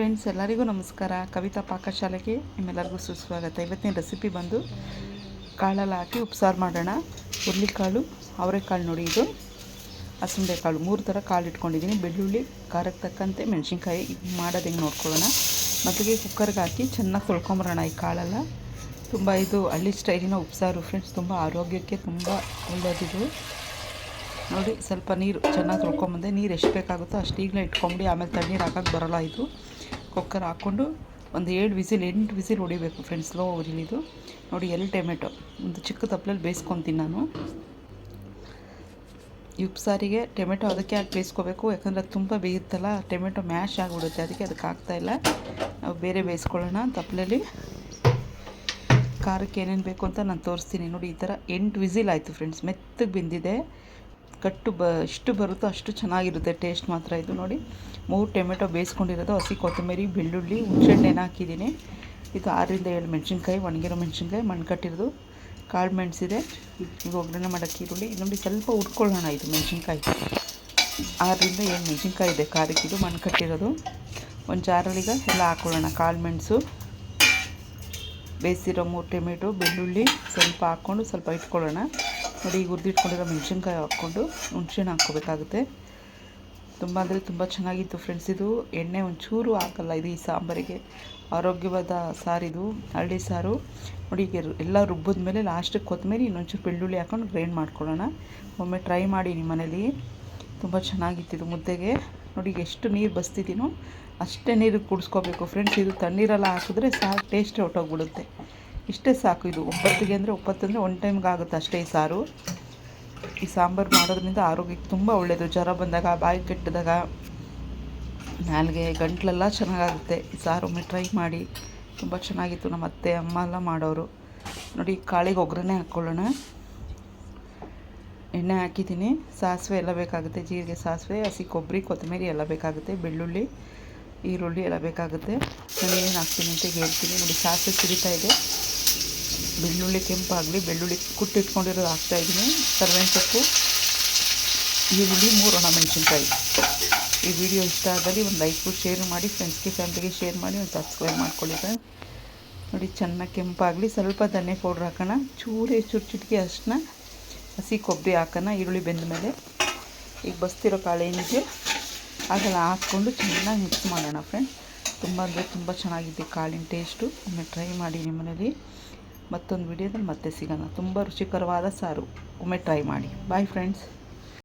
Friends ಎಲ್ಲರಿಗೂ ನಮಸ್ಕಾರ. ಕವಿತಾ ಪಾಕಶಾಲೆಗೆ ನಿಮ್ಮೆಲ್ಲರಿಗೂ ಸುಸ್ವಾಗತ. ಇವತ್ತಿನ ರೆಸಿಪಿ ಬಂದು ಕಾಳಲ್ಲಿ ಹಾಕಿ ಉಪ್ಸಾರು ಮಾಡೋಣ. ಹುರ್ಲಿಕಾಳು ಅವರೆಕಾಳು ನೋಡಿ ಇದು. ಕಾಳು ಮೂರು ಥರ ಕಾಳು ಇಟ್ಕೊಂಡಿದ್ದೀನಿ. ಬೆಳ್ಳುಳ್ಳಿ, ಖಾರಕ್ಕೆ ತಕ್ಕಂತೆ ಮೆಣಸಿನ್ಕಾಯಿ ಮಾಡೋದು ಹೆಂಗೆ ನೋಡ್ಕೊಳ್ಳೋಣ. ಮೊದಲಿಗೆ ಕುಕ್ಕರ್ಗೆ ಹಾಕಿ ಚೆನ್ನಾಗಿ ತೊಳ್ಕೊಂಬರೋಣ ಈ ಕಾಳೆಲ್ಲ ತುಂಬ ಇದು ಹಳ್ಳಿ ಸ್ಟೈಲಿನ ಉಪ್ಸಾರು. ಫ್ರೆಂಡ್ಸ್ ತುಂಬ ಆರೋಗ್ಯಕ್ಕೆ ತುಂಬ ಒಳ್ಳೆಯದಿದು ನೋಡಿ, ಸ್ವಲ್ಪ ನೀರು ಚೆನ್ನಾಗಿ ತೊಳ್ಕೊಂಬಂದೆ. ನೀರು ಎಷ್ಟು ಬೇಕಾಗುತ್ತೋ ಅಷ್ಟು ಈಗಲೇ ಇಟ್ಕೊಂಬಿಡಿ. ಆಮೇಲೆ ತಣ್ಣೀರು ಹಾಕೋಕ್ಕೆ ಬರೋಲ್ಲ ಇದು. ಕುಕ್ಕರ್ ಹಾಕ್ಕೊಂಡು ಒಂದು ಏಳು ವಿಸಿಲ್, ಎಂಟು ವಿಸಿಲ್ ಹೊಡಿಬೇಕು ಫ್ರೆಂಡ್ಸ್ ಲೋ ಇದು ನೋಡಿ ಎಲ್ಲಿ ಟೊಮೆಟೊ. ಒಂದು ಚಿಕ್ಕ ತಪ್ಪಲಲ್ಲಿ ಬೇಯಿಸ್ಕೊತೀನಿ ನಾನು. ಉಪ್ಸಾರಿಗೆ ಟೊಮೆಟೊ ಅದಕ್ಕೆ ಹಾಕಿ ಬೇಯಿಸ್ಕೋಬೇಕು. ಯಾಕಂದರೆ ಅದು ತುಂಬ ಬೇಯುತ್ತಲ್ಲ, ಟೊಮೆಟೊ ಮ್ಯಾಶ್ ಆಗಿಬಿಡುತ್ತೆ. ಅದಕ್ಕೆ ಅದಕ್ಕೆ ಆಗ್ತಾಯಿಲ್ಲ ನಾವು ಬೇರೆ ಬೇಯಿಸ್ಕೊಳ್ಳೋಣ ತಪ್ಪಲಲ್ಲಿ ಖಾರಕ್ಕೆ ಏನೇನು ಬೇಕು ಅಂತ ನಾನು ತೋರಿಸ್ತೀನಿ. ನೋಡಿ, ಈ ಥರ ಎಂಟು ವಿಸಿಲ್ ಆಯಿತು ಫ್ರೆಂಡ್ಸ್ ಮೆತ್ತಗೆ ಬೆಂದಿದೆ. ಕಟ್ಟು ಬ, ಎಷ್ಟು ಬರುತ್ತೋ ಅಷ್ಟು ಚೆನ್ನಾಗಿರುತ್ತೆ ಟೇಸ್ಟ್ ಮಾತ್ರ ಇದು ನೋಡಿ. ಮೂರು ಟೊಮೆಟೊ ಬೇಯಿಸ್ಕೊಂಡಿರೋದು ಹಸಿ ಕೊತ್ತಂಬರಿ, ಬೆಳ್ಳುಳ್ಳಿ ಹುಣಸೆಹಣ್ಣು ಹಾಕಿದ್ದೀನಿ. ಇದು ಆರರಿಂದ ಏಳು ಮೆಣಸಿನ್ಕಾಯಿ, ಒಣಗಿರೋ ಮೆಣಸಿನ್ಕಾಯಿ ಮಣ್ಣು ಕಟ್ಟಿರೋದು ಕಾಳು ಮೆಣಸಿದೆ, ಈಗ ಒಗ್ಗರಣೆ ಮಾಡೋಕ್ಕೆ ಈರುಳ್ಳಿ. ನೋಡಿ ಸ್ವಲ್ಪ ಉಟ್ಕೊಳ್ಳೋಣ ಇದು ಮೆಣಸಿನ್ಕಾಯಿ. ಆರರಿಂದ ಏಳು ಮೆಣಸಿನ್ಕಾಯಿ ಇದೆ ಖಾರಕ್ಕೆ, ಇದು ಮಣ್ಣು ಕಟ್ಟಿರೋದು ಒಂದು ಜಾರಲ್ಲಿಗ ಎಲ್ಲ ಹಾಕ್ಕೊಳ್ಳೋಣ ಕಾಳು ಮೆಣಸು. ಬೇಯಿಸಿರೋ ಮೂರು ಟೊಮೆಟೊ, ಬೆಳ್ಳುಳ್ಳಿ ಸ್ವಲ್ಪ ಹಾಕ್ಕೊಂಡು ಸ್ವಲ್ಪ ಇಟ್ಕೊಳ್ಳೋಣ. ನೋಡಿ, ಈಗ ಹುರಿದಿಟ್ಕೊಂಡಿರೋ ಮೆಣಸಿನ್ಕಾಯಿ ಹಾಕ್ಕೊಂಡು ಹುಣ್ಸೆಹಣ್ಣು ಹಾಕ್ಕೋಬೇಕಾಗುತ್ತೆ. ತುಂಬ ಅಂದರೆ ತುಂಬ ಚೆನ್ನಾಗಿತ್ತು ಫ್ರೆಂಡ್ಸ್ ಇದು ಎಣ್ಣೆ ಒಂಚೂರು ಹಾಕಲ್ಲ, ಇದು ಈ ಸಾಂಬಾರಿಗೆ. ಆರೋಗ್ಯವಾದ ಸಾರಿದು ಹಳ್ಳಿ ಸಾರು. ನೋಡಿ, ಈಗ ಎಲ್ಲ ರುಬ್ಬಿದ ಮೇಲೆ ಲಾಸ್ಟಿಗೆ ಕೊತ್ತಂಬರಿ ಇನ್ನೊಂಚೂರು ಬೆಳ್ಳುಳ್ಳಿ ಹಾಕೊಂಡು ಗ್ರೈಂಡ್ ಮಾಡ್ಕೊಳ್ಳೋಣ. ಒಮ್ಮೆ ಟ್ರೈ ಮಾಡಿ ನಿಮ್ಮ ಮನೇಲಿ. ತುಂಬ ಚೆನ್ನಾಗಿತ್ತು ಮುದ್ದೆಗೆ. ನೋಡಿ ಎಷ್ಟು ನೀರು ಬಸ್ತಿದ್ದೀನೋ ಅಷ್ಟೇ ನೀರು ಕುಡಿಸ್ಕೋಬೇಕು ಫ್ರೆಂಡ್ಸ್ ಇದು ತಣ್ಣೀರೆಲ್ಲ ಹಾಕಿದ್ರೆ ಸಾ ಟೇಸ್ಟೇ ಹೊಟ್ಟೋಗ್ಬಿಡುತ್ತೆ ಇಷ್ಟೇ ಸಾಕು ಇದು. ಒಪ್ಪತ್ತಿಗೆ ಅಂದರೆ ಒಪ್ಪತ್ತಂದರೆ ಒನ್ ಟೈಮ್ಗೆ ಆಗುತ್ತೆ ಅಷ್ಟೇ ಈ ಸಾರು. ಈ ಸಾಂಬಾರು ಮಾಡೋದ್ರಿಂದ ಆರೋಗ್ಯಕ್ಕೆ ತುಂಬ ಒಳ್ಳೆಯದು ಜ್ವರ ಬಂದಾಗ, ಬಾಯಿ ಕೆಟ್ಟದಾಗ, ನಾಲ್ಗೆ, ಗಂಟ್ಲೆಲ್ಲ ಚೆನ್ನಾಗಾಗುತ್ತೆ. ಈ ಸಾರು ಒಮ್ಮೆ ಟ್ರೈ ಮಾಡಿ ತುಂಬ ಚೆನ್ನಾಗಿತ್ತು. ನಮ್ಮ ಅತ್ತೆ, ಅಮ್ಮ ಎಲ್ಲ ಮಾಡೋರು. ನೋಡಿ, ಕಾಳಿಗೆ ಒಗ್ಗರಣೆ ಹಾಕ್ಕೊಳ್ಳೋಣ ಎಣ್ಣೆ ಹಾಕಿದ್ದೀನಿ. ಸಾಸಿವೆ ಎಲ್ಲ ಬೇಕಾಗುತ್ತೆ. ಜೀರಿಗೆ ಸಾಸಿವೆ, ಹಸಿ ಕೊಬ್ಬರಿ, ಕೊತ್ತಂಬರಿ ಎಲ್ಲ ಬೇಕಾಗುತ್ತೆ. ಬೆಳ್ಳುಳ್ಳಿ, ಈರುಳ್ಳಿ ಎಲ್ಲ ಬೇಕಾಗುತ್ತೆ. ನಾನು ಏನು ಹಾಕ್ತೀನಿ ಅಂತ ಹೇಳ್ತೀನಿ. ನೋಡಿ, ಸಾಸಿವೆ ಸಿಡಿತಾ ಇದೆ. ಬೆಳ್ಳುಳ್ಳಿ ಕೆಂಪಾಗಲಿ, ಬೆಳ್ಳುಳ್ಳಿ ಕುಟ್ಟಿಟ್ಕೊಂಡಿರೋದು ಹಾಕ್ತಾಯಿದ್ದೀನಿ ಕರ್ಬೇವಿನ ಸೊಪ್ಪು ಈರುಳ್ಳಿ, ಮೂರು ಮೆಣಸಿನ್ಕಾಯಿ. ಈ ವಿಡಿಯೋ ಇಷ್ಟ ಆದಲ್ಲಿ ಒಂದು ಲೈಕು, ಶೇರ್ ಮಾಡಿ ಫ್ರೆಂಡ್ಸ್ಗೆ ಫ್ಯಾಮಿಲಿಗೆ ಶೇರ್ ಮಾಡಿ, ಒಂದು ಸಬ್ಸ್ಕ್ರೈಬ್ ಮಾಡ್ಕೊಳ್ಳಿ ನೋಡಿ, ಚೆನ್ನಾಗಿ ಕೆಂಪಾಗಲಿ. ಸ್ವಲ್ಪ ಧನ್ಯ ಪೌಡ್ರ್ ಹಾಕೋಣ. ಚೂರು ಚೂರು ಚಿಟಿಕೆ ಅಷ್ಟನ್ನ ಹಸಿ ಕೊಬ್ಬರಿ ಹಾಕೋಣ, ಈರುಳ್ಳಿ ಬೆಂದ ಮೇಲೆ. ಈಗ ಬಸ್ತಿರೋ ಕಾಳು ಏನಿದೆಯೋ ಅದೆಲ್ಲ ಹಾಕ್ಕೊಂಡು ಚೆನ್ನಾಗಿ ಮಿಕ್ಸ್ ಮಾಡೋಣ ಫ್ರೆಂಡ್ ತುಂಬ ಅಂದರೆ ತುಂಬ ಚೆನ್ನಾಗಿದೆ ಕಾಳಿನ ಟೇಸ್ಟು ಒಮ್ಮೆ ಟ್ರೈ ಮಾಡಿ ನಿಮ್ಮ ಮನೇಲಿ ಮತ್ತೊಂದು ವಿಡಿಯೋದಲ್ಲಿ ಮತ್ತೆ ಸಿಗೋಣ. ತುಂಬ ರುಚಿಕರವಾದ ಸಾರು. ಒಮ್ಮೆ ಟ್ರೈ ಮಾಡಿ. Bye friends